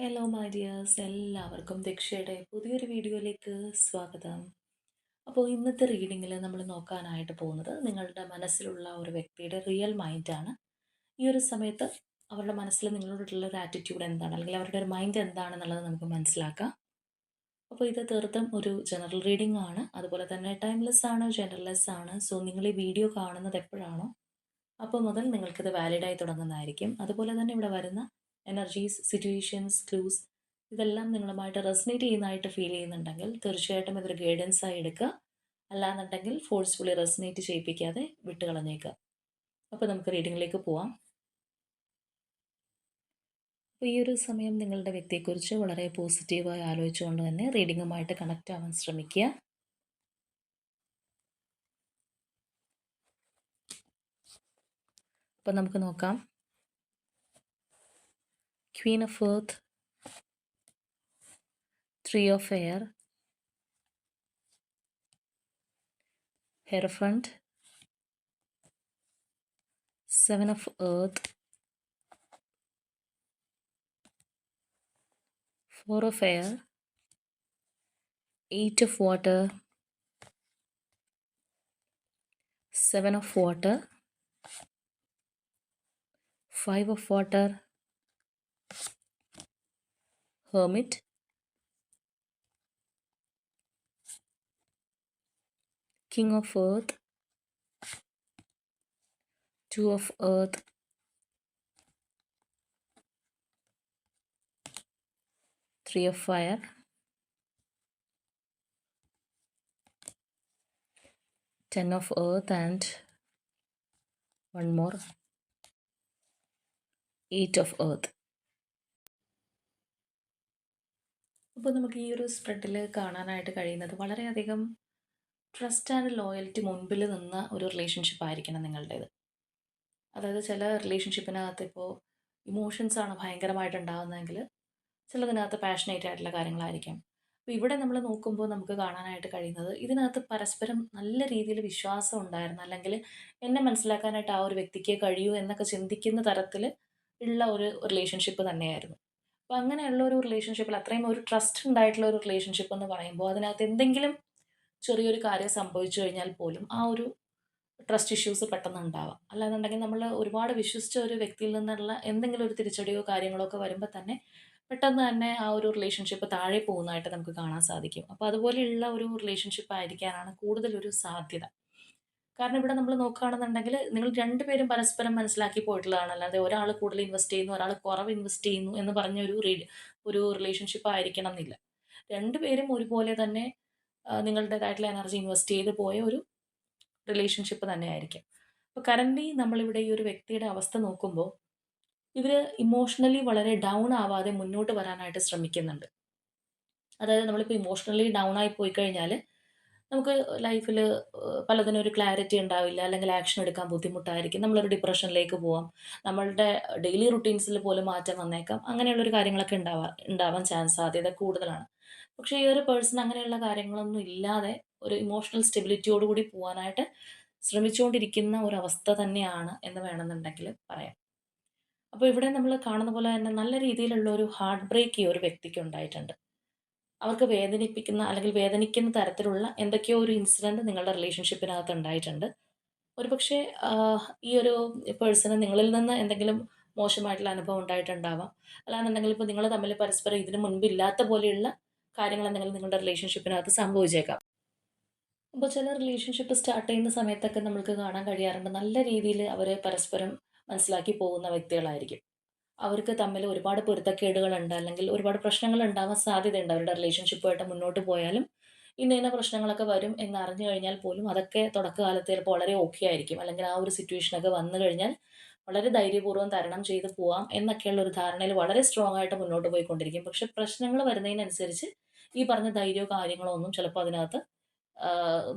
Hello my dears എല്ലാവർക്കും ദക്ഷയുടെ പുതിയൊരു വീഡിയോയിലേക്ക് സ്വാഗതം. അപ്പോൾ ഇന്നത്തെ റീഡിങ്ങിൽ നമ്മൾ നോക്കാനായിട്ട് പോകുന്നത് നിങ്ങളുടെ മനസ്സിലുള്ള ഒരു വ്യക്തിയുടെ റിയൽ മൈൻഡാണ് ഈ ഒരു സമയത്ത് അവരുടെ മനസ്സിൽ നിങ്ങളോടുള്ള ഒരു ആറ്റിറ്റ്യൂഡ് എന്താണ്? അല്ലെങ്കിൽ അവരുടെ ഒരു മൈൻഡ് എന്താണെന്നുള്ളത് നമുക്ക് മനസ്സിലാക്കാം. അപ്പോൾ ഇത് തീർത്തും ഒരു ജനറൽ റീഡിംഗ് ആണ്. അതുപോലെ തന്നെ ടൈംലെസ് ആണ് ജനറൽലെസ് ആണ്. സോ നിങ്ങൾ ഈ വീഡിയോ കാണുന്നത് എപ്പോഴാണോ അപ്പോൾ മുതൽ നിങ്ങൾക്കിത് വാലിഡായി തുടങ്ങുന്നതായിരിക്കും. അതുപോലെ തന്നെ ഇവിടെ വരുന്ന എനർജീസ് സിറ്റുവേഷൻസ് ക്ലൂസ് ഇതെല്ലാം നിങ്ങളുമായിട്ട് റെസനേറ്റ് ചെയ്യുന്നതായിട്ട് ഫീൽ ചെയ്യുന്നുണ്ടെങ്കിൽ തീർച്ചയായിട്ടും ഇതൊരു ഗൈഡൻസ് ആയി എടുക്കുക. അല്ലാന്നുണ്ടെങ്കിൽ ഫോഴ്സ്ഫുള്ളി റെസനേറ്റ് ചെയ്യിപ്പിക്കാതെ വിട്ട് കളഞ്ഞേക്കുക അപ്പോൾ നമുക്ക് റീഡിങ്ങിലേക്ക് പോവാം. അപ്പോൾ ഈ ഒരു സമയം നിങ്ങളുടെ വ്യക്തിയെക്കുറിച്ച് വളരെ പോസിറ്റീവായി ആലോചിച്ചുകൊണ്ട് തന്നെ റീഡിങ്ങുമായിട്ട് കണക്റ്റ് ആവാൻ ശ്രമിക്കുക. അപ്പം നമുക്ക് നോക്കാം. Queen of Earth, Three of Air, Hierophant, Seven of Earth, Four of Air, Eight of Water, Seven of Water, Five of Water, Hermit, King of Earth, Two of Earth, Three of Fire, Ten of Earth, and one more, Eight of Earth. അപ്പോൾ നമുക്ക് ഈ ഒരു സ്പ്രെഡിൽ കാണാനായിട്ട് കഴിയുന്നത് വളരെയധികം trust and loyalty മുൻപിൽ നിന്ന ഒരു റിലേഷൻഷിപ്പ് ആയിരിക്കണം നിങ്ങളുടേത്. അതായത് ചില റിലേഷൻഷിപ്പിനകത്ത് ഇപ്പോൾ ഇമോഷൻസ് ആണ് ഭയങ്കരമായിട്ട് ഉണ്ടാകുന്നതെങ്കിൽ ചിലതിനകത്ത് പാഷനേറ്റ് ആയിട്ടുള്ള കാര്യങ്ങളായിരിക്കാം. അപ്പോൾ ഇവിടെ നമ്മൾ നോക്കുമ്പോൾ നമുക്ക് കാണാനായിട്ട് കഴിയുന്നത് ഇതിനകത്ത് പരസ്പരം നല്ല രീതിയിൽ വിശ്വാസം ഉണ്ടായിരുന്നു. അല്ലെങ്കിൽ എന്നെ മനസ്സിലാക്കാനായിട്ട് ആ ഒരു വ്യക്തിക്ക് കഴിയൂ എന്നൊക്കെ ചിന്തിക്കുന്ന തരത്തിൽ ഉള്ള ഒരു റിലേഷൻഷിപ്പ് തന്നെയായിരുന്നു. അപ്പോൾ അങ്ങനെയുള്ള ഒരു റിലേഷൻഷിപ്പിൽ അത്രയും ഒരു ട്രസ്റ്റ് ഉണ്ടായിട്ടുള്ള ഒരു റിലേഷൻഷിപ്പ് എന്ന് പറയുമ്പോൾ അതിനകത്ത് എന്തെങ്കിലും ചെറിയൊരു കാര്യം സംഭവിച്ചു കഴിഞ്ഞാൽ പോലും ആ ഒരു ട്രസ്റ്റ് ഇഷ്യൂസ് പെട്ടെന്ന് ഉണ്ടാവാം അല്ലാന്നുണ്ടെങ്കിൽ നമ്മൾ ഒരുപാട് വിശ്വസിച്ച ഒരു വ്യക്തിയിൽ നിന്നുള്ള എന്തെങ്കിലും ഒരു തിരിച്ചടിയോ കാര്യങ്ങളോ ഒക്കെ വരുമ്പോൾ തന്നെ പെട്ടെന്ന് തന്നെ ആ ഒരു റിലേഷൻഷിപ്പ് താഴെ പോകുന്നതായിട്ട് നമുക്ക് കാണാൻ സാധിക്കും. അപ്പോൾ അതുപോലെയുള്ള ഒരു റിലേഷൻഷിപ്പ് ആയിരിക്കാനാണ് കൂടുതലൊരു സാധ്യത. കാരണം ഇവിടെ നമ്മൾ നോക്കുകയാണെന്നുണ്ടെങ്കിൽ നിങ്ങൾ രണ്ടുപേരും പരസ്പരം മനസ്സിലാക്കി പോയിട്ടുള്ളതാണ്. അല്ലാതെ ഒരാൾ കൂടുതൽ ഇൻവെസ്റ്റ് ചെയ്യുന്നു ഒരാൾ കുറവ് ഇൻവെസ്റ്റ് ചെയ്യുന്നു എന്ന് പറഞ്ഞ ഒരു ഒരു റിലേഷൻഷിപ്പ് ആയിരിക്കണം എന്നില്ല. രണ്ടുപേരും ഒരുപോലെ തന്നെ നിങ്ങളുടേതായിട്ടുള്ള എനർജി ഇൻവെസ്റ്റ് ചെയ്ത് പോയ ഒരു റിലേഷൻഷിപ്പ് തന്നെ ആയിരിക്കും. അപ്പോൾ കറന്റ് നമ്മളിവിടെ ഈ ഒരു വ്യക്തിയുടെ അവസ്ഥ നോക്കുമ്പോൾ ഇവർ ഇമോഷണലി വളരെ ഡൗൺ ആവാതെ മുന്നോട്ട് വരാനായിട്ട് ശ്രമിക്കുന്നുണ്ട്. അതായത് നമ്മളിപ്പോൾ ഇമോഷണലി ഡൗൺ ആയി പോയി കഴിഞ്ഞാൽ നമുക്ക് ലൈഫിൽ പലതിനും ഒരു ക്ലാരിറ്റി ഉണ്ടാവില്ല. അല്ലെങ്കിൽ ആക്ഷൻ എടുക്കാൻ ബുദ്ധിമുട്ടായിരിക്കും. നമ്മളൊരു ഡിപ്രഷനിലേക്ക് പോവാം. നമ്മളുടെ ഡെയിലി റുട്ടീൻസിൽ പോലും മാറ്റം വന്നേക്കാം. അങ്ങനെയുള്ളൊരു കാര്യങ്ങളൊക്കെ ഉണ്ടാവാ ഉണ്ടാവാൻ ചാൻസ് സാധ്യത കൂടുതലാണ്. പക്ഷേ ഈ ഒരു പേഴ്സൺ അങ്ങനെയുള്ള കാര്യങ്ങളൊന്നും ഇല്ലാതെ ഒരു ഇമോഷണൽ സ്റ്റെബിലിറ്റിയോട് കൂടി പോകാനായിട്ട് ശ്രമിച്ചുകൊണ്ടിരിക്കുന്ന ഒരവസ്ഥ തന്നെയാണ് എന്ന് വേണമെന്നുണ്ടെങ്കിൽ പറയാം. അപ്പോൾ ഇവിടെ നമ്മൾ കാണുന്ന പോലെ തന്നെ നല്ല രീതിയിലുള്ള ഒരു ഹാർട്ട് ബ്രേക്ക് ഈ ഒരു വ്യക്തിക്ക് ഉണ്ടായിട്ടുണ്ട്. അവർക്ക് വേദനിപ്പിക്കുന്ന അല്ലെങ്കിൽ വേദനിക്കുന്ന തരത്തിലുള്ള എന്തൊക്കെയോ ഒരു ഇൻസിഡന്റ് നിങ്ങളുടെ റിലേഷൻഷിപ്പിനകത്ത് ഉണ്ടായിട്ടുണ്ട്. ഒരുപക്ഷെ ഈ ഒരു പേഴ്സണ് നിങ്ങളിൽ നിന്ന് എന്തെങ്കിലും മോശമായിട്ടുള്ള അനുഭവം ഉണ്ടായിട്ടുണ്ടാവാം. അല്ലാന്നുണ്ടെങ്കിൽ ഇപ്പോൾ നിങ്ങൾ തമ്മിൽ പരസ്പരം ഇതിനു മുൻപില്ലാത്ത പോലെയുള്ള കാര്യങ്ങൾ എന്തെങ്കിലും നിങ്ങളുടെ റിലേഷൻഷിപ്പിനകത്ത് സംഭവിച്ചേക്കാം. അപ്പോൾ ചില റിലേഷൻഷിപ്പ് സ്റ്റാർട്ട് ചെയ്യുന്ന സമയത്തൊക്കെ നമ്മൾക്ക് കാണാൻ കഴിയാറുണ്ട്. നല്ല രീതിയിൽ അവർ പരസ്പരം മനസ്സിലാക്കി പോകുന്ന വ്യക്തികളായിരിക്കും. അവർക്ക് തമ്മിൽ ഒരുപാട് പൊരുത്തക്കേടുകളുണ്ട് അല്ലെങ്കിൽ ഒരുപാട് പ്രശ്നങ്ങൾ ഉണ്ടാവാൻ സാധ്യതയുണ്ട് അവരുടെ റിലേഷൻഷിപ്പുമായിട്ട് മുന്നോട്ട് പോയാലും. ഇന്ന ഇന്ന പ്രശ്നങ്ങളൊക്കെ വരും എന്ന് അറിഞ്ഞു കഴിഞ്ഞാൽ പോലും അതൊക്കെ തുടക്കകാലത്ത് ചിലപ്പോൾ വളരെ ഓക്കെ ആയിരിക്കും. അല്ലെങ്കിൽ ആ ഒരു സിറ്റുവേഷനൊക്കെ വന്നു കഴിഞ്ഞാൽ വളരെ ധൈര്യപൂർവം തരണം ചെയ്ത് പോവാം എന്നൊക്കെയുള്ള ഒരു ധാരണയിൽ വളരെ സ്ട്രോങ് ആയിട്ട് മുന്നോട്ട് പോയിക്കൊണ്ടിരിക്കും. പക്ഷെ പ്രശ്നങ്ങൾ വരുന്നതിനനുസരിച്ച് ഈ പറഞ്ഞ ധൈര്യമോ കാര്യങ്ങളോ ഒന്നും ചിലപ്പോൾ അതിനകത്ത്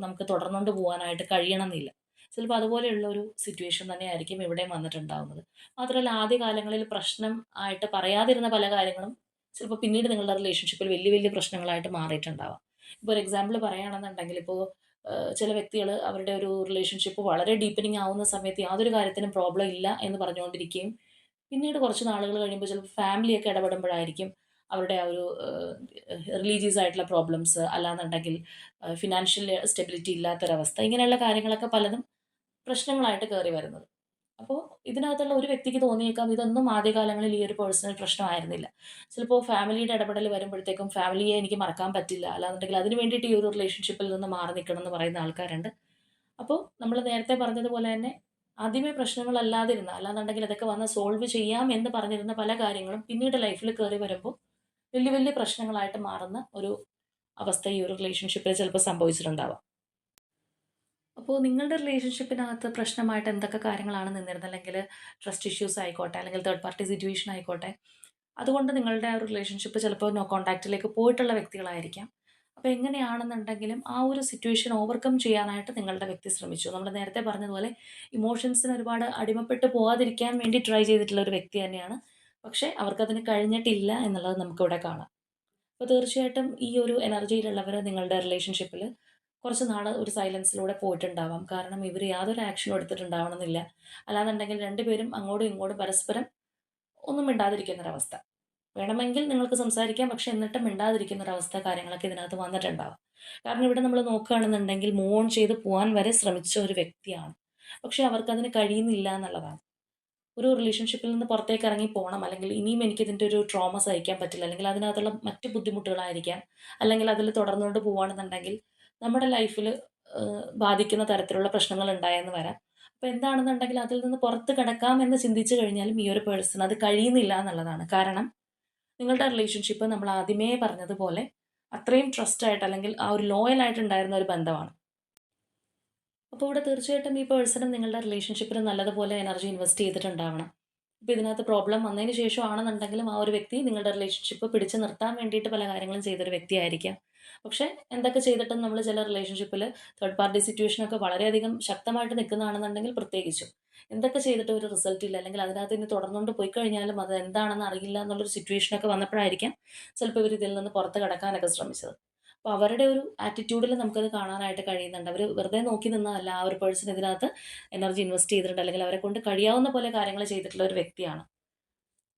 നമുക്ക് തുടർന്നുകൊണ്ട് പോകാനായിട്ട് കഴിയണമെന്നില്ല. ചിലപ്പോൾ അതുപോലെയുള്ള ഒരു സിറ്റുവേഷൻ തന്നെയായിരിക്കും ഇവിടെയും വന്നിട്ടുണ്ടാകുന്നത് മാത്രമല്ല ആദ്യ കാലങ്ങളിൽ പ്രശ്നം ആയിട്ട് പറയാതിരുന്ന പല കാര്യങ്ങളും ചിലപ്പോൾ പിന്നീട് നിങ്ങളുടെ റിലേഷൻഷിപ്പിൽ വലിയ വലിയ പ്രശ്നങ്ങളായിട്ട് മാറിയിട്ടുണ്ടാവാം. ഇപ്പോൾ ഒരു എക്സാമ്പിൾ പറയുകയാണെന്നുണ്ടെങ്കിൽ ഇപ്പോൾ ചില വ്യക്തികൾ അവരുടെ ഒരു റിലേഷൻഷിപ്പ് വളരെ ഡീപ്പനിങ് ആവുന്ന സമയത്ത് യാതൊരു കാര്യത്തിനും പ്രോബ്ലം ഇല്ല എന്ന് പറഞ്ഞുകൊണ്ടിരിക്കുകയും പിന്നീട് കുറച്ച് നാളുകൾ കഴിയുമ്പോൾ ചിലപ്പോൾ ഫാമിലിയൊക്കെ ഇടപെടുമ്പോഴായിരിക്കും അവരുടെ ആ ഒരു റിലീജിയസ് ആയിട്ടുള്ള പ്രോബ്ലംസ് അല്ലാന്നുണ്ടെങ്കിൽ ഫിനാൻഷ്യൽ സ്റ്റെബിലിറ്റി ഇല്ലാത്തൊരവസ്ഥ ഇങ്ങനെയുള്ള കാര്യങ്ങളൊക്കെ പലതും പ്രശ്നങ്ങളായിട്ട് കയറി വരുന്നത്. അപ്പോൾ ഇതിനകത്തുള്ള ഒരു വ്യക്തിക്ക് തോന്നിയേക്കാം ഇതൊന്നും ആദ്യകാലങ്ങളിൽ ഈ ഒരു പേഴ്സണൽ പ്രശ്നമായിരുന്നില്ല. ചിലപ്പോൾ ഫാമിലിയുടെ ഇടപെടൽ വരുമ്പോഴത്തേക്കും ഫാമിലിയെ എനിക്ക് മറക്കാൻ പറ്റില്ല. അല്ലാന്നുണ്ടെങ്കിൽ അതിന് വേണ്ടിയിട്ട് ഈ ഒരു റിലേഷൻഷിപ്പിൽ നിന്ന് മാറി നിൽക്കണം എന്ന് പറയുന്ന ആൾക്കാരുണ്ട്. അപ്പോൾ നമ്മൾ നേരത്തെ പറഞ്ഞതുപോലെ തന്നെ ആദ്യമേ പ്രശ്നങ്ങളല്ലാതിരുന്ന അല്ലാന്നുണ്ടെങ്കിൽ അതൊക്കെ വന്ന് സോൾവ് ചെയ്യാം എന്ന് പറഞ്ഞിരുന്ന പല കാര്യങ്ങളും പിന്നീട് ലൈഫിൽ കയറി വരുമ്പോൾ വലിയ വലിയ പ്രശ്നങ്ങളായിട്ട് മാറുന്ന ഒരു അവസ്ഥ ഈ ഒരു റിലേഷൻഷിപ്പിൽ ചിലപ്പോൾ സംഭവിച്ചിട്ടുണ്ടാവാം. അപ്പോൾ നിങ്ങളുടെ റിലേഷൻഷിപ്പിനകത്ത് പ്രശ്നമായിട്ട് എന്തൊക്കെ കാര്യങ്ങളാണ് നിന്നിരുന്നത്? അല്ലെങ്കിൽ ട്രസ്റ്റ് ഇഷ്യൂസ് ആയിക്കോട്ടെ അല്ലെങ്കിൽ തേർഡ് പാർട്ടി സിറ്റുവേഷൻ ആയിക്കോട്ടെ അതുകൊണ്ട് നിങ്ങളുടെ ആ ഒരു റിലേഷൻഷിപ്പ് ചിലപ്പോൾ നോ കോണ്ടാക്റ്റിലേക്ക് പോയിട്ടുള്ള വ്യക്തികളായിരിക്കാം. അപ്പോൾ എങ്ങനെയാണെന്നുണ്ടെങ്കിലും ആ ഒരു സിറ്റുവേഷൻ ഓവർകം ചെയ്യാനായിട്ട് നിങ്ങളുടെ വ്യക്തി ശ്രമിച്ചു. നമ്മൾ നേരത്തെ പറഞ്ഞതുപോലെ ഇമോഷൻസിന് ഒരുപാട് അടിമപ്പെട്ട് പോകാതിരിക്കാൻ വേണ്ടി ട്രൈ ചെയ്തിട്ടുള്ള ഒരു വ്യക്തി തന്നെയാണ്. പക്ഷേ അവർക്കതിന് കഴിഞ്ഞിട്ടില്ല എന്നുള്ളത് നമുക്കിവിടെ കാണാം. അപ്പോൾ തീർച്ചയായിട്ടും ഈ ഒരു എനർജിയിലുള്ളവർ നിങ്ങളുടെ റിലേഷൻഷിപ്പിൽ കുറച്ച് നാൾ ഒരു സൈലൻസിലൂടെ പോയിട്ടുണ്ടാവാം. കാരണം ഇവർ യാതൊരു ആക്ഷനും എടുത്തിട്ടുണ്ടാവണമെന്നില്ല. അല്ലാന്നുണ്ടെങ്കിൽ രണ്ടുപേരും അങ്ങോട്ടും ഇങ്ങോട്ടും പരസ്പരം ഒന്നും മിണ്ടാതിരിക്കുന്നൊരവസ്ഥ. വേണമെങ്കിൽ നിങ്ങൾക്ക് സംസാരിക്കാം പക്ഷെ എന്നിട്ടും മിണ്ടാതിരിക്കുന്നൊരവസ്ഥ കാര്യങ്ങളൊക്കെ ഇതിനകത്ത് വന്നിട്ടുണ്ടാവും. കാരണം ഇവിടെ നമ്മൾ നോക്കുകയാണെന്നുണ്ടെങ്കിൽ മൂവ് ഓൺ ചെയ്ത് പോകാൻ വരെ ശ്രമിച്ച ഒരു വ്യക്തിയാണ്. പക്ഷെ അവർക്കതിന് കഴിയുന്നില്ല എന്നുള്ളതാണ്. ഒരു റിലേഷൻഷിപ്പിൽ നിന്ന് പുറത്തേക്ക് ഇറങ്ങി പോകണം അല്ലെങ്കിൽ ഇനിയും എനിക്ക് ഇതിന്റെ ഒരു ട്രോമ സഹിക്കാൻ പറ്റില്ല. അല്ലെങ്കിൽ അതിനകത്തുള്ള മറ്റ് ബുദ്ധിമുട്ടുകളായിരിക്കാം. അല്ലെങ്കിൽ അതിൽ തുടർന്നുകൊണ്ട് പോവുകയാണെന്നുണ്ടെങ്കിൽ നമ്മുടെ ലൈഫിൽ ബാധിക്കുന്ന തരത്തിലുള്ള പ്രശ്നങ്ങൾ ഉണ്ടായെന്ന് വരാം. അപ്പോൾ എന്താണെന്നുണ്ടെങ്കിൽ അതിൽ നിന്ന് പുറത്ത് കിടക്കാം എന്ന് ചിന്തിച്ചു കഴിഞ്ഞാലും ഈ ഒരു പേഴ്സൺ അത് കഴിയുന്നില്ല എന്നുള്ളതാണ്. കാരണം നിങ്ങളുടെ റിലേഷൻഷിപ്പ് നമ്മൾ ആദ്യമേ പറഞ്ഞതുപോലെ അത്രയും ട്രസ്റ്റ് ആയിട്ട് അല്ലെങ്കിൽ ആ ഒരു ലോയൽ ആയിട്ടുണ്ടായിരുന്ന ഒരു ബന്ധമാണ്. അപ്പോൾ ഇവിടെ തീർച്ചയായിട്ടും ഈ പേഴ്സണും നിങ്ങളുടെ റിലേഷൻഷിപ്പിൽ നല്ലതുപോലെ എനർജി ഇൻവെസ്റ്റ് ചെയ്തിട്ടുണ്ടാവണം. ഇപ്പോൾ ഇതിനകത്ത് പ്രോബ്ലം വന്നതിന് ശേഷമാണെന്നുണ്ടെങ്കിലും ആ ഒരു വ്യക്തി നിങ്ങളുടെ റിലേഷൻഷിപ്പ് പിടിച്ചു നിർത്താൻ വേണ്ടിയിട്ട് പല കാര്യങ്ങളും ചെയ്തൊരു വ്യക്തിയായിരിക്കാം. പക്ഷേ എന്തൊക്കെ ചെയ്തിട്ടും നമ്മൾ ചില റിലേഷൻഷിപ്പിൽ തേർഡ് പാർട്ടി സിറ്റുവേഷനൊക്കെ വളരെയധികം ശക്തമായിട്ട് നിൽക്കുന്നതാണെന്നുണ്ടെങ്കിൽ പ്രത്യേകിച്ചും. എന്തൊക്കെ ചെയ്തിട്ട് ഒരു റിസൾട്ട് ഇല്ല. അല്ലെങ്കിൽ അതിനകത്ത് ഇനി തുടർന്നുകൊണ്ട് പോയി കഴിഞ്ഞാലും അത് എന്താണെന്ന് അറിയില്ല എന്നുള്ളൊരു സിറ്റുവേഷനൊക്കെ വന്നപ്പോഴായിരിക്കാം ചിലപ്പോൾ ഇവർ ഇതിൽ നിന്ന് പുറത്ത് കിടക്കാനൊക്കെ ശ്രമിച്ചത്. അപ്പോൾ അവരുടെ ഒരു ആറ്റിറ്റ്യൂഡിൽ നമുക്കത് കാണാനായിട്ട് കഴിയുന്നുണ്ട്. അവർ വെറുതെ നോക്കി നിന്നതല്ല. ആ ഒരു പേഴ്സൺ ഇതിനകത്ത് എനർജി ഇൻവെസ്റ്റ് ചെയ്തിട്ടുണ്ട്. അല്ലെങ്കിൽ അവരെ കൊണ്ട് കഴിയാവുന്ന പോലെ കാര്യങ്ങൾ ചെയ്തിട്ടുള്ള ഒരു വ്യക്തിയാണ്.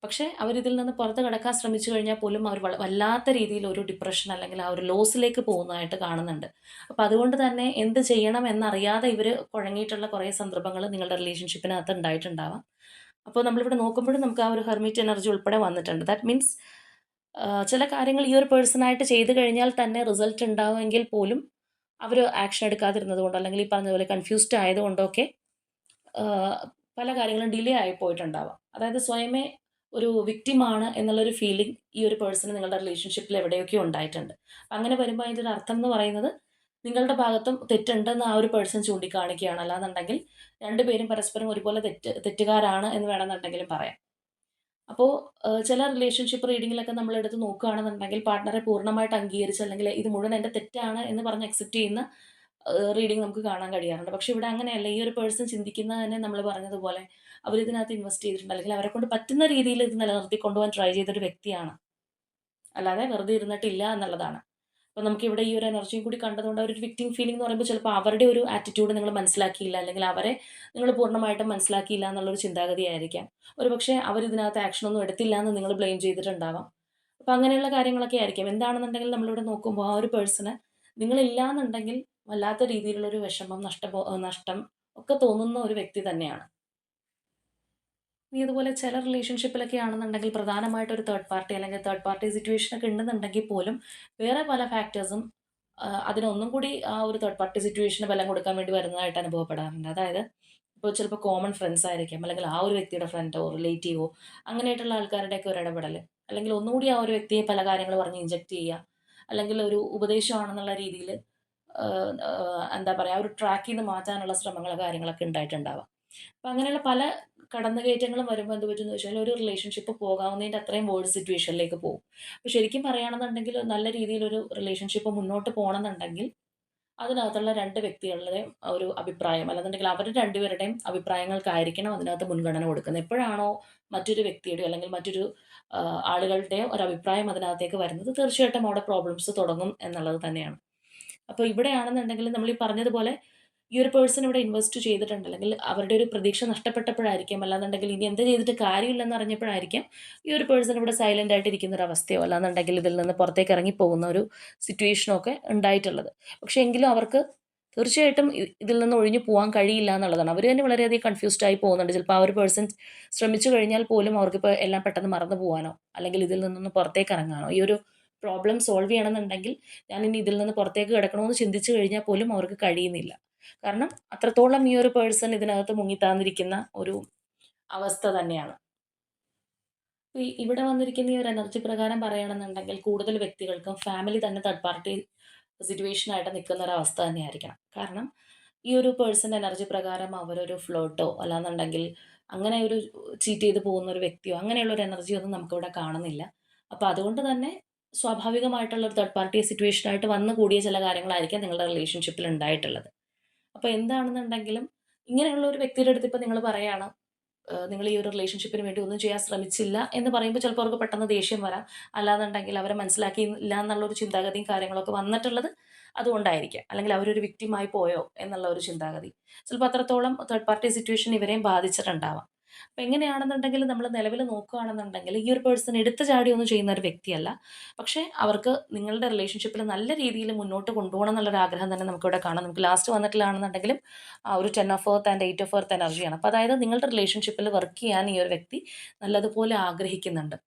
പക്ഷേ അവരിതിൽ നിന്ന് പുറത്ത് കടക്കാൻ ശ്രമിച്ചു കഴിഞ്ഞാൽ പോലും അവർ വല്ലാത്ത രീതിയിൽ ഒരു ഡിപ്രഷൻ അല്ലെങ്കിൽ ആ ഒരു ലോസിലേക്ക് പോകുന്നതായിട്ട് കാണുന്നുണ്ട്. അപ്പോൾ അതുകൊണ്ട് തന്നെ എന്ത് ചെയ്യണം എന്നറിയാതെ ഇവർ കുഴങ്ങിയിട്ടുള്ള കുറേ സന്ദർഭങ്ങൾ നിങ്ങളുടെ റിലേഷൻഷിപ്പിനകത്ത് ഉണ്ടായിട്ടുണ്ടാവാം. അപ്പോൾ നമ്മളിവിടെ നോക്കുമ്പോഴും നമുക്ക് ആ ഒരു ഹെർമിറ്റ് എനർജി ഉൾപ്പെടെ വന്നിട്ടുണ്ട്. ദാറ്റ് മീൻസ് ചില കാര്യങ്ങൾ ഈ ഒരു പേഴ്സണായിട്ട് ചെയ്തു കഴിഞ്ഞാൽ തന്നെ റിസൾട്ട് ഉണ്ടാവുമെങ്കിൽ പോലും അവർ ആക്ഷൻ എടുക്കാതിരുന്നത് കൊണ്ടോ അല്ലെങ്കിൽ ഈ പറഞ്ഞതുപോലെ കൺഫ്യൂസ്ഡ് ആയതുകൊണ്ടോ ഒക്കെ പല കാര്യങ്ങളും ഡിലേ ആയി പോയിട്ടുണ്ടാവാം. അതായത് സ്വയമേ ഒരു വിക്റ്റിമാണ് എന്നുള്ളൊരു ഫീലിംഗ് ഈ ഒരു പേഴ്സണ് നിങ്ങളുടെ റിലേഷൻഷിപ്പിൽ എവിടെയൊക്കെ ഉണ്ടായിട്ടുണ്ട്. അങ്ങനെ വരുമ്പോൾ അതിന്റെ ഒരു അർത്ഥം എന്ന് പറയുന്നത് നിങ്ങളുടെ ഭാഗത്തും തെറ്റുണ്ടെന്ന് ആ ഒരു പേഴ്സൺ ചൂണ്ടിക്കാണിക്കുകയാണ്. അല്ലാന്നുണ്ടെങ്കിൽ രണ്ടുപേരും പരസ്പരം ഒരുപോലെ തെറ്റ് തെറ്റുകാരാണ് എന്ന് വേണമെന്നുണ്ടെങ്കിലും പറയാം. അപ്പോൾ ചില റിലേഷൻഷിപ്പ് റീഡിങ്ങിലൊക്കെ നമ്മൾ എടുത്ത് നോക്കുകയാണെന്നുണ്ടെങ്കിൽ പാർട്ട്ണറെ പൂർണമായിട്ട് അംഗീകരിച്ച് അല്ലെങ്കിൽ ഇത് മുഴുവൻ എന്റെ തെറ്റാണ് എന്ന് പറഞ്ഞ് അക്സെപ്റ്റ് ചെയ്യുന്ന റീഡിങ് നമുക്ക് കാണാൻ കഴിയാറുണ്ട്. പക്ഷെ ഇവിടെ അങ്ങനെയല്ല. ഈ ഒരു പേഴ്സൺ ചിന്തിക്കുന്നത് തന്നെ നമ്മൾ പറഞ്ഞതുപോലെ അവരിതിനകത്ത് ഇൻവെസ്റ്റ് ചെയ്തിട്ടുണ്ട്. അല്ലെങ്കിൽ അവരെ കൊണ്ട് പറ്റുന്ന രീതിയിൽ ഇത് നിലനിർത്തി കൊണ്ടുപോകാൻ ട്രൈ ചെയ്തൊരു വ്യക്തിയാണ്. അല്ലാതെ വെറുതെ ഇരുന്നിട്ടില്ല എന്നുള്ളതാണ്. അപ്പോൾ നമുക്കിവിടെ ഈ ഒരു എനർജിയും കൂടി കണ്ടതുകൊണ്ട് അവരൊരു വിക്ടിം ഫീലിംഗ് എന്ന് പറയുമ്പോൾ ചിലപ്പോൾ അവരുടെ ഒരു ആറ്റിറ്റ്യൂഡ് നിങ്ങൾ മനസ്സിലാക്കിയില്ല. അല്ലെങ്കിൽ അവരെ നിങ്ങൾ പൂർണമായിട്ടും മനസ്സിലാക്കിയില്ല എന്നുള്ളൊരു ചിന്താഗതിയായിരിക്കാം ഒരു പക്ഷേ അവരിതിനകത്ത് ആക്ഷനൊന്നും എടുത്തില്ല എന്ന് നിങ്ങൾ ബ്ലെയിം ചെയ്തിട്ടുണ്ടാവാം. അപ്പോൾ അങ്ങനെയുള്ള കാര്യങ്ങളൊക്കെ ആയിരിക്കാം. എന്താണെന്നുണ്ടെങ്കിൽ നമ്മളിവിടെ നോക്കുമ്പോൾ ആ ഒരു പേഴ്സണ് നിങ്ങളില്ലാന്നുണ്ടെങ്കിൽ വല്ലാത്ത രീതിയിലുള്ളൊരു വിഷമം നഷ്ടബോ നഷ്ടം ഒക്കെ തോന്നുന്ന ഒരു വ്യക്തി തന്നെയാണ്. ഇനി ഇതുപോലെ ചില റിലേഷൻഷിപ്പിലൊക്കെ ആണെന്നുണ്ടെങ്കിൽ പ്രധാനമായിട്ട് ഒരു തേർഡ് പാർട്ടി അല്ലെങ്കിൽ തേർഡ് പാർട്ടി സിറ്റുവേഷൻ ഒക്കെ ഉണ്ടെന്നുണ്ടെങ്കിൽ പോലും വേറെ പല ഫാക്ടേഴ്സും അതിനൊന്നും കൂടി ആ ഒരു തേർഡ് പാർട്ടി സിറ്റുവേഷന് ബലം കൊടുക്കാൻ വേണ്ടി വരുന്നതായിട്ട് അനുഭവപ്പെടാറുണ്ട്. അതായത് ഇപ്പോൾ ചിലപ്പോൾ കോമൺ ഫ്രണ്ട്സ് ആയിരിക്കാം അല്ലെങ്കിൽ ആ ഒരു വ്യക്തിയുടെ ഫ്രണ്ടോ റിലേറ്റീവോ അങ്ങനെയായിട്ടുള്ള ആൾക്കാരുടെയൊക്കെ ഒരു ഇടപെടൽ അല്ലെങ്കിൽ ഒന്നുകൂടി ആ ഒരു വ്യക്തിയെ പല കാര്യങ്ങൾ പറഞ്ഞ് ഇഞ്ചക്ട് ചെയ്യുക. അല്ലെങ്കിൽ ഒരു ഉപദേശമാണെന്നുള്ള രീതിയിൽ എന്താ പറയുക ഒരു ട്രാക്കിൽ നിന്ന് മാറ്റാനുള്ള ശ്രമങ്ങൾ കാര്യങ്ങളൊക്കെ ഉണ്ടായിട്ടുണ്ടാവാം. അപ്പം അങ്ങനെയുള്ള പല കടന്നുകയറ്റങ്ങളും വരുമ്പോൾ എന്ത് പറ്റുമെന്ന് വെച്ചാൽ ഒരു റിലേഷൻഷിപ്പ് പോകാവുന്നതിന്റെ അത്രയും വേർഡ് സിറ്റുവേഷനിലേക്ക് പോകും. അപ്പോൾ ശരിക്കും പറയുകയാണെന്നുണ്ടെങ്കിൽ നല്ല രീതിയിലൊരു റിലേഷൻഷിപ്പ് മുന്നോട്ട് പോകണമെന്നുണ്ടെങ്കിൽ അതിനകത്തുള്ള രണ്ട് വ്യക്തികളുടെയും ഒരു അഭിപ്രായം അല്ലെന്നുണ്ടെങ്കിൽ അവരുടെ രണ്ടുപേരുടെയും അഭിപ്രായങ്ങൾക്കായിരിക്കണം അതിനകത്ത് മുൻഗണന കൊടുക്കുന്നത്. എപ്പോഴാണോ മറ്റൊരു വ്യക്തിയുടെയോ അല്ലെങ്കിൽ മറ്റൊരു ആളുകളുടെയോ ഒരു അഭിപ്രായം അതിനകത്തേക്ക് വരുന്നത് തീർച്ചയായിട്ടും അവിടെ പ്രോബ്ലംസ് തുടങ്ങും എന്നുള്ളത് തന്നെയാണ്. അപ്പോൾ ഇവിടെയാണെന്നുണ്ടെങ്കിൽ നമ്മൾ ഈ പറഞ്ഞതുപോലെ ഈ ഒരു പേഴ്സൺ ഇവിടെ ഇൻവെസ്റ്റ് ചെയ്തിട്ടുണ്ട്. അല്ലെങ്കിൽ അവരുടെ ഒരു പ്രതീക്ഷ നഷ്ടപ്പെട്ടപ്പോഴായിരിക്കാം. അല്ലാന്നുണ്ടെങ്കിൽ ഇനി എന്ത് ചെയ്തിട്ട് കാര്യമില്ലെന്ന് അറിഞ്ഞപ്പോഴായിരിക്കാം ഈ ഒരു പേഴ്സൺ ഇവിടെ സൈലന്റ് ആയിട്ട് ഇരിക്കുന്ന ഒരു അവസ്ഥയോ അല്ലാന്നുണ്ടെങ്കിൽ ഇതിൽ നിന്ന് പുറത്തേക്ക് ഇറങ്ങി പോകുന്ന ഒരു സിറ്റുവേഷനോ ഒക്കെ ഉണ്ടായിട്ടുള്ളത്. പക്ഷേ എങ്കിലും അവർക്ക് തീർച്ചയായിട്ടും ഇതിൽ നിന്ന് ഒഴിഞ്ഞു പോകാൻ കഴിയില്ല എന്നുള്ളതാണ്. അവർ തന്നെ വളരെയധികം കൺഫ്യൂസ്ഡ് ആയി പോകുന്നുണ്ട്. ചിലപ്പോൾ ആ ഒരു പേഴ്സൺ ശ്രമിച്ചു കഴിഞ്ഞാൽ പോലും അവർക്കിപ്പോൾ എല്ലാം പെട്ടെന്ന് മറന്നു പോകാനോ അല്ലെങ്കിൽ ഇതിൽ നിന്നൊന്ന് പുറത്തേക്ക് ഇറങ്ങാനോ ഈ ഒരു പ്രോബ്ലം സോൾവ് ചെയ്യണമെന്നുണ്ടെങ്കിൽ ഞാൻ ഇനി ഇതിൽ നിന്ന് പുറത്തേക്ക് കിടക്കണമെന്ന് ചിന്തിച്ചു കഴിഞ്ഞാൽ പോലും അവർക്ക് കഴിയുന്നില്ല. കാരണം അത്രത്തോളം ഈ ഒരു പേഴ്സൺ ഇതിനകത്ത് മുങ്ങിത്താന്നിരിക്കുന്ന ഒരു അവസ്ഥ തന്നെയാണ്. ഇവിടെ വന്നിരിക്കുന്ന ഈ ഒരു എനർജി പ്രകാരം പറയുകയാണെന്നുണ്ടെങ്കിൽ കൂടുതൽ വ്യക്തികൾക്കും ഫാമിലി തന്നെ തേർഡ് പാർട്ടി സിറ്റുവേഷനായിട്ട് നിൽക്കുന്ന ഒരു അവസ്ഥ തന്നെയായിരിക്കണം. കാരണം ഈ ഒരു പേഴ്സൺ എനർജി പ്രകാരം അവരൊരു ഫ്ലോട്ടോ അല്ലാന്നുണ്ടെങ്കിൽ അങ്ങനെ ഒരു ചീറ്റ് ചെയ്ത് പോകുന്ന ഒരു വ്യക്തിയോ അങ്ങനെയുള്ള ഒരു എനർജിയൊന്നും നമുക്കിവിടെ കാണുന്നില്ല. അപ്പോൾ അതുകൊണ്ട് തന്നെ സ്വാഭാവികമായിട്ടുള്ള ഒരു തേർഡ് പാർട്ടി സിറ്റുവേഷനായിട്ട് വന്നു കൂടിയ ചില കാര്യങ്ങളായിരിക്കും നിങ്ങളുടെ റിലേഷൻഷിപ്പിൽ ഉണ്ടായിട്ടുള്ളത്. അപ്പോൾ എന്താണെന്നുണ്ടെങ്കിലും ഇങ്ങനെയുള്ള ഒരു വ്യക്തിയുടെ അടുത്ത് ഇപ്പോൾ നിങ്ങൾ പറയുകയാണ് നിങ്ങൾ ഈ ഒരു റിലേഷൻഷിപ്പിന് വേണ്ടി ഒന്നും ചെയ്യാൻ ശ്രമിച്ചില്ല എന്ന് പറയുമ്പോൾ ചിലപ്പോൾ അവർക്ക് പെട്ടെന്ന് ദേഷ്യം വരാം. അല്ലാന്നുണ്ടെങ്കിൽ അവരെ മനസ്സിലാക്കിയില്ല എന്നുള്ളൊരു ചിന്താഗതിയും കാര്യങ്ങളൊക്കെ വന്നിട്ടുള്ളത് അതുകൊണ്ടായിരിക്കാം. അല്ലെങ്കിൽ അവരൊരു വിക്റ്റിമായി പോയോ എന്നുള്ള ഒരു ചിന്താഗതി. ചിലപ്പോൾ അത്രത്തോളം തേർഡ് പാർട്ടി സിറ്റുവേഷൻ ഇവരെയും ബാധിച്ചിട്ടുണ്ടാവാം. അപ്പം എങ്ങനെയാണെന്നുണ്ടെങ്കിൽ നമ്മൾ നിലവിൽ നോക്കുകയാണെന്നുണ്ടെങ്കിൽ ഈ ഒരു പേഴ്സൺ എടുത്തു ചാടി ഒന്നും ചെയ്യുന്ന ഒരു വ്യക്തിയല്ല. പക്ഷേ അവർക്ക് നിങ്ങളുടെ റിലേഷൻഷിപ്പിൽ നല്ല രീതിയിൽ മുന്നോട്ട് കൊണ്ടുപോകണം എന്നുള്ളൊരു ആഗ്രഹം തന്നെ നമുക്കിവിടെ കാണാം. നമുക്ക് ലാസ്റ്റ് വന്നിട്ടില്ലാണെന്നുണ്ടെങ്കിലും ഒരു ten of earth and eight of earth എനർജിയാണ് അപ്പോൾ അതായത് നിങ്ങളുടെ റിലേഷൻഷിപ്പിൽ വർക്ക് ചെയ്യാൻ ഈ ഒരു വ്യക്തി നല്ലതുപോലെ ആഗ്രഹിക്കുന്നുണ്ട്.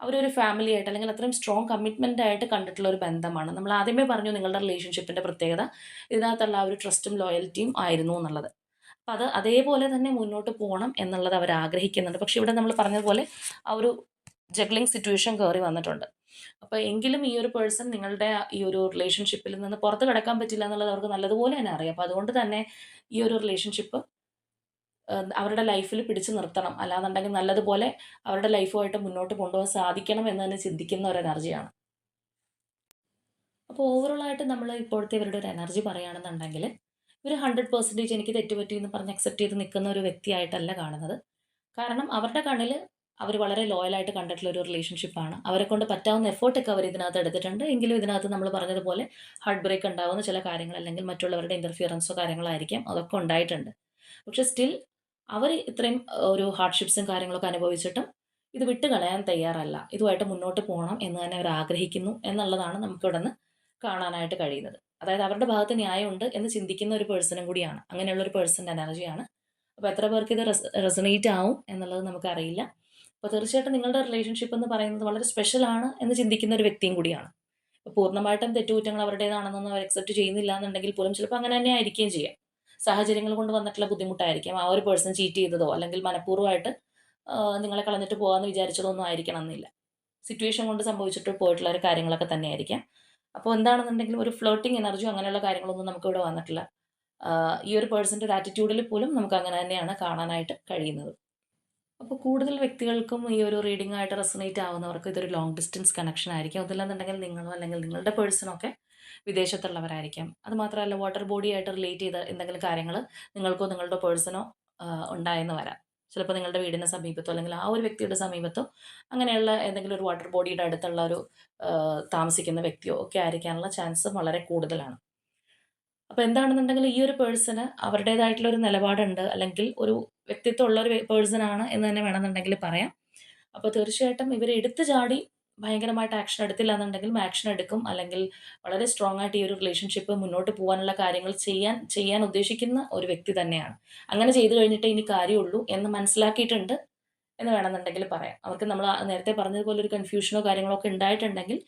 അവരൊരു ഫാമിലി ആയിട്ട് അല്ലെങ്കിൽ അത്രയും സ്ട്രോങ് കമ്മിറ്റ്മെന്റ് ആയിട്ട് കണ്ടിട്ടുള്ള ഒരു ബന്ധമാണ്. നമ്മൾ ആദ്യമേ പറഞ്ഞു നിങ്ങളുടെ റിലേഷൻഷിപ്പിന്റെ പ്രത്യേകത ഇതിനകത്തുള്ള ആ ഒരു ട്രസ്റ്റും ലോയൽറ്റിയും ആയിരുന്നു എന്നുള്ളത്. അപ്പം അത് അതേപോലെ തന്നെ മുന്നോട്ട് പോകണം എന്നുള്ളത് അവർ ആഗ്രഹിക്കുന്നുണ്ട്. പക്ഷെ ഇവിടെ നമ്മൾ പറഞ്ഞതുപോലെ ആ ഒരു ജഗ്ലിംഗ് സിറ്റുവേഷൻ കയറി വന്നിട്ടുണ്ട്. അപ്പോൾ എങ്കിലും ഈ ഒരു പേഴ്സൺ നിങ്ങളുടെ ഈ ഒരു റിലേഷൻഷിപ്പിൽ നിന്ന് പുറത്ത് കിടക്കാൻ പറ്റില്ല എന്നുള്ളത് അവർക്ക് നല്ലതുപോലെ തന്നെ അറിയാം. അപ്പോൾ അതുകൊണ്ട് തന്നെ ഈ ഒരു റിലേഷൻഷിപ്പ് അവരുടെ ലൈഫിൽ പിടിച്ചു നിർത്തണം. അല്ലാന്നുണ്ടെങ്കിൽ നല്ലതുപോലെ അവരുടെ ലൈഫുമായിട്ട് മുന്നോട്ട് കൊണ്ടുപോകാൻ സാധിക്കണം എന്ന് തന്നെ ചിന്തിക്കുന്ന ഒരു എനർജിയാണ് അപ്പോൾ ഓവറോളായിട്ട് നമ്മൾ ഇപ്പോഴത്തെ ഇവരുടെ ഒരു എനർജി പറയുകയാണെന്നുണ്ടെങ്കിൽ ഇവർ ഹൺഡ്രഡ് പെർസെന്റേജ് എനിക്ക് തെറ്റുപറ്റി എന്ന് പറഞ്ഞ് അക്സെപ്റ്റ് ചെയ്ത് നിൽക്കുന്ന ഒരു വ്യക്തിയായിട്ടല്ല കാണുന്നത്. കാരണം അവരുടെ കണ്ണിൽ അവർ വളരെ ലോയലായിട്ട് കണ്ടിട്ടുള്ള ഒരു റിലേഷൻഷിപ്പാണ് അവരെ കൊണ്ട് പറ്റാവുന്ന എഫേർട്ടൊക്കെ അവർ ഇതിനകത്ത് എടുത്തിട്ടുണ്ട്. എങ്കിലും ഇതിനകത്ത് നമ്മൾ പറഞ്ഞതുപോലെ ഹാർട്ട് ബ്രേക്ക് ഉണ്ടാവുന്ന ചില കാര്യങ്ങൾ അല്ലെങ്കിൽ മറ്റുള്ളവരുടെ ഇന്റർഫിയറൻസോ കാര്യങ്ങളായിരിക്കാം അതൊക്കെ ഉണ്ടായിട്ടുണ്ട്. പക്ഷെ സ്റ്റിൽ അവർ ഇത്രയും ഒരു ഹാർഡ്ഷിപ്സും കാര്യങ്ങളൊക്കെ അനുഭവിച്ചിട്ടും ഇത് വിട്ട് കളയാൻ തയ്യാറല്ല. ഇതുമായിട്ട് മുന്നോട്ട് പോകണം എന്ന് തന്നെ അവർ ആഗ്രഹിക്കുന്നു എന്നുള്ളതാണ് നമുക്കിവിടെ നിന്ന് കാണാനായിട്ട് കഴിയുന്നത്. അതായത് അവരുടെ ഭാഗത്ത് ന്യായമുണ്ട് എന്ന് ചിന്തിക്കുന്ന ഒരു പേഴ്സണും കൂടിയാണ്. അങ്ങനെയുള്ള ഒരു പേഴ്സന്റെ എനർജിയാണ് അപ്പോൾ എത്ര പേർക്ക് ഇത് റെസണേറ്റ് ആവും എന്നുള്ളത് നമുക്കറിയില്ല. അപ്പോൾ തീർച്ചയായിട്ടും നിങ്ങളുടെ റിലേഷൻഷിപ്പ് എന്ന് പറയുന്നത് വളരെ സ്പെഷ്യൽ ആണ് എന്ന് ചിന്തിക്കുന്ന ഒരു വ്യക്തിയും കൂടിയാണ്. പൂർണമായിട്ടും തെറ്റുകുറ്റങ്ങൾ അവരുടേതാണെന്നൊന്നും അവർ അക്സെപ്റ്റ് ചെയ്യുന്നില്ല എന്നുണ്ടെങ്കിൽ പോലും ചിലപ്പോൾ അങ്ങനെ തന്നെ ആയിരിക്കുകയും ചെയ്യാം. സാഹചര്യങ്ങൾ കൊണ്ട് വന്നിട്ടുള്ള ബുദ്ധിമുട്ടായിരിക്കാം. ആ ഒരു പേഴ്സൺ ചീറ്റ് ചെയ്തതോ അല്ലെങ്കിൽ മനഃപൂർവമായിട്ട് നിങ്ങളെ കളഞ്ഞിട്ട് പോകാമെന്ന് വിചാരിച്ചതോ ഒന്നും ആയിരിക്കണം എന്നില്ല സിറ്റുവേഷൻ കൊണ്ട് സംഭവിച്ചിട്ട് പോയിട്ടുള്ള ഒരു കാര്യങ്ങളൊക്കെ തന്നെയായിരിക്കാം. അപ്പോൾ എന്താണെന്നുണ്ടെങ്കിലും ഒരു ഫ്ലോട്ടിങ് എനർജിയോ അങ്ങനെയുള്ള കാര്യങ്ങളൊന്നും നമുക്ക് ഇവിടെ വന്നിട്ടില്ല ഈ ഒരു പേഴ്സന്റെ ഒരു ആറ്റിറ്റ്യൂഡിൽ പോലും നമുക്ക് അങ്ങനെ തന്നെയാണ് കാണാനായിട്ട് കഴിയുന്നത്. അപ്പോൾ കൂടുതൽ വ്യക്തികൾക്കും ഈ ഒരു റീഡിംഗ് ആയിട്ട് റെസണേറ്റ് ആവുന്നവർക്ക് ഇതൊരു ലോങ് ഡിസ്റ്റൻസ് കണക്ഷൻ ആയിരിക്കും. അതില്ലെന്നുണ്ടെങ്കിൽ നിങ്ങളും അല്ലെങ്കിൽ നിങ്ങളുടെ പേഴ്സണൊക്കെ വിദേശത്തുള്ളവരായിരിക്കാം. അതുമാത്രമല്ല വാട്ടർ ബോഡി ആയിട്ട് റിലേറ്റ് ചെയ്ത എന്തെങ്കിലും കാര്യങ്ങൾ നിങ്ങൾക്കോ നിങ്ങളുടെ പേഴ്സണോ ഉണ്ടായെന്ന് വരാം. ചിലപ്പോൾ നിങ്ങളുടെ വീടിന്റെ സമീപത്തോ അല്ലെങ്കിൽ ആ ഒരു വ്യക്തിയുടെ സമീപത്തോ അങ്ങനെയുള്ള എന്തെങ്കിലും ഒരു വാട്ടർ ബോഡിയുടെ അടുത്തുള്ള ഒരു താമസിക്കുന്ന വ്യക്തിയോ ഒക്കെ ആയിരിക്കാനുള്ള ചാൻസ് വളരെ കൂടുതലാണ്. അപ്പോൾ എന്താണെന്നുണ്ടെങ്കിൽ ഈ ഒരു പേഴ്സണ് അവരുടേതായിട്ടുള്ള ഒരു നിലപാടുണ്ട് അല്ലെങ്കിൽ ഒരു വ്യക്തിത്വമുള്ള ഒരു പേഴ്സൺ ആണ് എന്ന് തന്നെ വേണമെന്നുണ്ടെങ്കിൽ പറയാം. അപ്പോൾ തീർച്ചയായിട്ടും ഇവരെ എടുത്തു ചാടി ഭയങ്കരമായിട്ട് ആക്ഷൻ എടുത്തില്ല എന്നുണ്ടെങ്കിലും ആക്ഷൻ എടുക്കും. അല്ലെങ്കിൽ വളരെ സ്ട്രോങ് ആയിട്ട് ഈ ഒരു റിലേഷൻഷിപ്പ് മുന്നോട്ട് പോകാനുള്ള കാര്യങ്ങൾ ചെയ്യാൻ ചെയ്യാൻ ഉദ്ദേശിക്കുന്ന ഒരു വ്യക്തി തന്നെയാണ്. അങ്ങനെ ചെയ്തു കഴിഞ്ഞിട്ടേ ഇനി കാര്യമുള്ളൂ എന്ന് മനസ്സിലാക്കിയിട്ടുണ്ട് എന്ന് വേണമെന്നുണ്ടെങ്കിൽ പറയാം. അവർക്ക് നമ്മൾ നേരത്തെ പറഞ്ഞതുപോലെ ഒരു കൺഫ്യൂഷനോ കാര്യങ്ങളോ ഒക്കെ ഉണ്ടായിട്ടുണ്ടെങ്കിൽ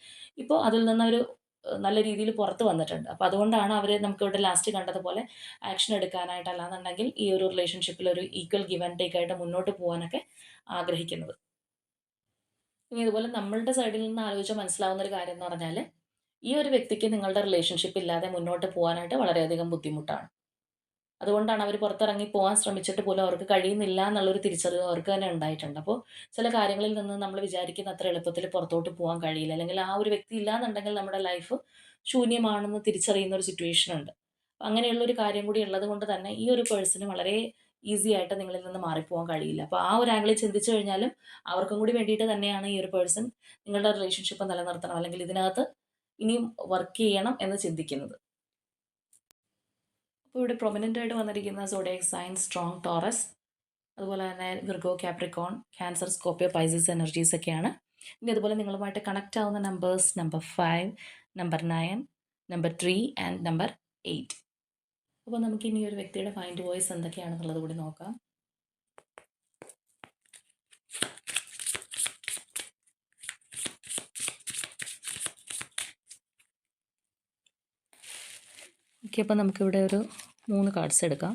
ഇപ്പോൾ അതിൽ നിന്ന് അവർ നല്ല രീതിയിൽ പുറത്ത് വന്നിട്ടുണ്ട്. അപ്പോൾ അതുകൊണ്ടാണ് അവർ നമുക്ക് ഇവിടെ ലാസ്റ്റ് കണ്ടതുപോലെ ആക്ഷൻ എടുക്കാനായിട്ടല്ലാന്നുണ്ടെങ്കിൽ ഈ ഒരു റിലേഷൻഷിപ്പിൽ ഒരു ഈക്വൽ ഗിവ് ആൻഡ് ടേക്ക് ആയിട്ട് മുന്നോട്ട് പോകാനൊക്കെ ആഗ്രഹിക്കുന്നത്. ഇനി ഇതുപോലെ നമ്മളുടെ സൈഡിൽ നിന്ന് ആലോചിച്ച് മനസ്സിലാവുന്ന ഒരു കാര്യം എന്ന് പറഞ്ഞാൽ ഈ ഒരു വ്യക്തിക്ക് നിങ്ങളുടെ റിലേഷൻഷിപ്പ് ഇല്ലാതെ മുന്നോട്ട് പോകാനായിട്ട് വളരെയധികം ബുദ്ധിമുട്ടാണ്. അതുകൊണ്ടാണ് അവർ പുറത്തിറങ്ങി പോകാൻ ശ്രമിച്ചിട്ട് പോലും അവർക്ക് കഴിയുന്നില്ല എന്നുള്ളൊരു തിരിച്ചറിവ് അവർക്ക് തന്നെ ഉണ്ടായിട്ടുണ്ട്. അപ്പോൾ ചില കാര്യങ്ങളിൽ നിന്ന് നമ്മൾ വിചാരിക്കുന്ന അത്ര എളുപ്പത്തിൽ പുറത്തോട്ട് പോകാൻ കഴിയില്ല. അല്ലെങ്കിൽ ആ ഒരു വ്യക്തി ഇല്ലാന്നുണ്ടെങ്കിൽ നമ്മുടെ ലൈഫ് ശൂന്യമാണെന്ന് തിരിച്ചറിയുന്ന ഒരു സിറ്റുവേഷൻ ഉണ്ട്. അങ്ങനെയുള്ള ഒരു കാര്യം കൂടി ഉള്ളത് കൊണ്ട് തന്നെ ഈ ഒരു പേഴ്സണ് വളരെ ഈസി ആയിട്ട് നിങ്ങളിൽ നിന്ന് മാറിപ്പോകാൻ കഴിയില്ല. അപ്പോൾ ആ ഒരു ആംഗിളിൽ ചിന്തിച്ചു കഴിഞ്ഞാലും അവർക്കും കൂടി വേണ്ടിയിട്ട് തന്നെയാണ് ഈ ഒരു പേഴ്സൺ നിങ്ങളുടെ റിലേഷൻഷിപ്പ് നിലനിർത്തണം. അല്ലെങ്കിൽ ഇതിനകത്ത് ഇനിയും വർക്ക് ചെയ്യണം എന്ന് ചിന്തിക്കുന്നത്. അപ്പോൾ ഇവിടെ പ്രൊമിനന്റ് ആയിട്ട് വന്നിരിക്കുന്ന സോഡിയക് സൈൻ സ്ട്രോങ് ടോറസ് അതുപോലെ തന്നെ Virgo Capricorn Cancer Scorpio Pisces energies ഒക്കെയാണ്. ഇനി അതുപോലെ നിങ്ങളുമായിട്ട് കണക്റ്റ് ആവുന്ന numbers number five number nine number three and number eight അപ്പോൾ നമുക്ക് ഇനി ഒരു വ്യക്തിയുടെ ഫൈൻഡ് വോയിസ് എന്തൊക്കെയാണെന്നുള്ളത് കൂടി നോക്കാം. ഓക്കെ അപ്പോൾ നമുക്കിവിടെ ഒരു മൂന്ന് കാർഡ്സ് എടുക്കാം.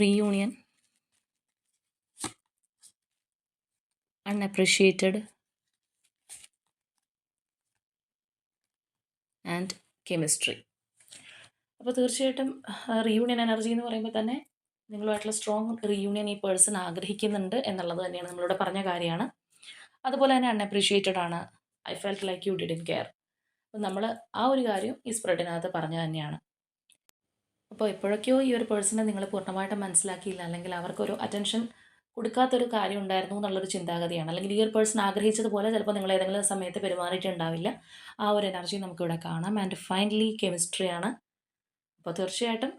റീയൂണിയൻ അൺഅപ്രിഷിയേറ്റഡ് ആൻഡ് കെമിസ്ട്രി അപ്പോൾ തീർച്ചയായിട്ടും റീയൂണിയൻ എനർജി എന്ന് പറയുമ്പോൾ തന്നെ നിങ്ങളുമായിട്ടുള്ള സ്ട്രോങ് റീയൂണിയൻ ഈ പേഴ്സൺ ആഗ്രഹിക്കുന്നുണ്ട് എന്നുള്ളത് തന്നെയാണ് നമ്മളിവിടെ പറഞ്ഞ കാര്യമാണ്. അതുപോലെ തന്നെ അൺഅപ്രീഷിയേറ്റഡ് ആണ്. I felt like you didn't care അപ്പം നമ്മൾ ആ ഒരു കാര്യം ഈ സ്പ്രെഡിനകത്ത് പറഞ്ഞു തന്നെയാണ്. അപ്പോൾ എപ്പോഴൊക്കെയോ ഈ ഒരു പേഴ്സണെ നിങ്ങൾ പൂർണമായിട്ടും മനസ്സിലാക്കിയില്ല അല്ലെങ്കിൽ അവർക്കൊരു അറ്റൻഷൻ കൊടുക്കാത്തൊരു കാര്യം ഉണ്ടായിരുന്നു എന്നുള്ളൊരു ചിന്താഗതിയാണ്. അല്ലെങ്കിൽ ഈ ഒരു പേഴ്സൺ ആഗ്രഹിച്ചതുപോലെ ചിലപ്പോൾ നിങ്ങൾ ഏതെങ്കിലും സമയത്ത് പെരുമാറിയിട്ടുണ്ടാവില്ല. ആ ഒരു എനർജി നമുക്കിവിടെ കാണാം. ആൻഡ് ഫൈനലി കെമിസ്ട്രിയാണ് അപ്പോൾ തീർച്ചയായിട്ടും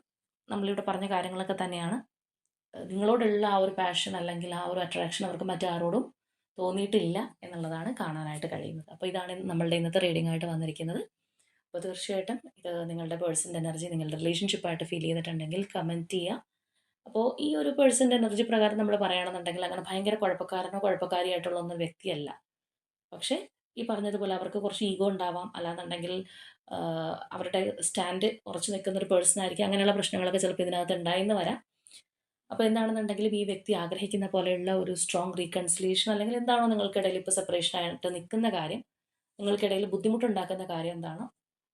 നമ്മളിവിടെ പറഞ്ഞ കാര്യങ്ങളൊക്കെ തന്നെയാണ്. നിങ്ങളോടുള്ള ആ ഒരു പാഷൻ അല്ലെങ്കിൽ ആ ഒരു അട്രാക്ഷൻ അവർക്ക് മറ്റാരോടും തോന്നിയിട്ടില്ല എന്നുള്ളതാണ് കാണാനായിട്ട് കഴിയുന്നത്. അപ്പോൾ ഇതാണ് നമ്മളുടെ ഇന്നത്തെ റീഡിംഗ് ആയിട്ട് വന്നിരിക്കുന്നത്. അപ്പോൾ തീർച്ചയായിട്ടും ഇത് നിങ്ങളുടെ പേഴ്സന്റെ എനർജി നിങ്ങളുടെ റിലേഷൻഷിപ്പായിട്ട് ഫീൽ ചെയ്തിട്ടുണ്ടെങ്കിൽ കമന്റ് ചെയ്യുക. അപ്പോൾ ഈ ഒരു പേഴ്സന്റെ എനർജി പ്രകാരം നമ്മൾ പറയുകയാണെന്നുണ്ടെങ്കിൽ അങ്ങനെ ഭയങ്കര കുഴപ്പക്കാരനോ കുഴപ്പക്കാരിയായിട്ടുള്ള ഒന്നും വ്യക്തിയല്ല. പക്ഷേ ഈ പറഞ്ഞതുപോലെ അവർക്ക് കുറച്ച് ഈഗോ ഉണ്ടാവാം. അല്ലാന്നുണ്ടെങ്കിൽ അവരുടെ സ്റ്റാൻഡ് ഉറച്ചു നിൽക്കുന്ന ഒരു പേഴ്സൺ ആയിരിക്കും. അങ്ങനെയുള്ള പ്രശ്നങ്ങളൊക്കെ ചിലപ്പോൾ ഇതിനകത്ത് ഉണ്ടായെന്ന് വരാം. അപ്പോൾ എന്താണെന്നുണ്ടെങ്കിലും ഈ വ്യക്തി ആഗ്രഹിക്കുന്ന പോലെയുള്ള ഒരു സ്ട്രോങ് റീകൺസിലേഷൻ അല്ലെങ്കിൽ എന്താണോ നിങ്ങൾക്കിടയിൽ ഇപ്പോൾ സെപ്പറേഷൻ ആയിട്ട് നിൽക്കുന്ന കാര്യം നിങ്ങൾക്കിടയിൽ ബുദ്ധിമുട്ടുണ്ടാക്കുന്ന കാര്യം എന്താണോ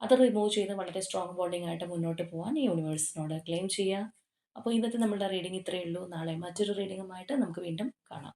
അത് റിമൂവ് ചെയ്ത് വളരെ സ്ട്രോങ് ബോണ്ടിങ് ആയിട്ട് മുന്നോട്ട് പോകാൻ ഈ യൂണിവേഴ്സിനോട് ക്ലെയിം ചെയ്യുക അപ്പോൾ ഇന്നത്തെ നമ്മളുടെ റീഡിംഗ് ഇത്രയേ ഉള്ളൂ. നാളെ മറ്റൊരു റീഡിങ്ങുമായിട്ട് നമുക്ക് വീണ്ടും കാണാം.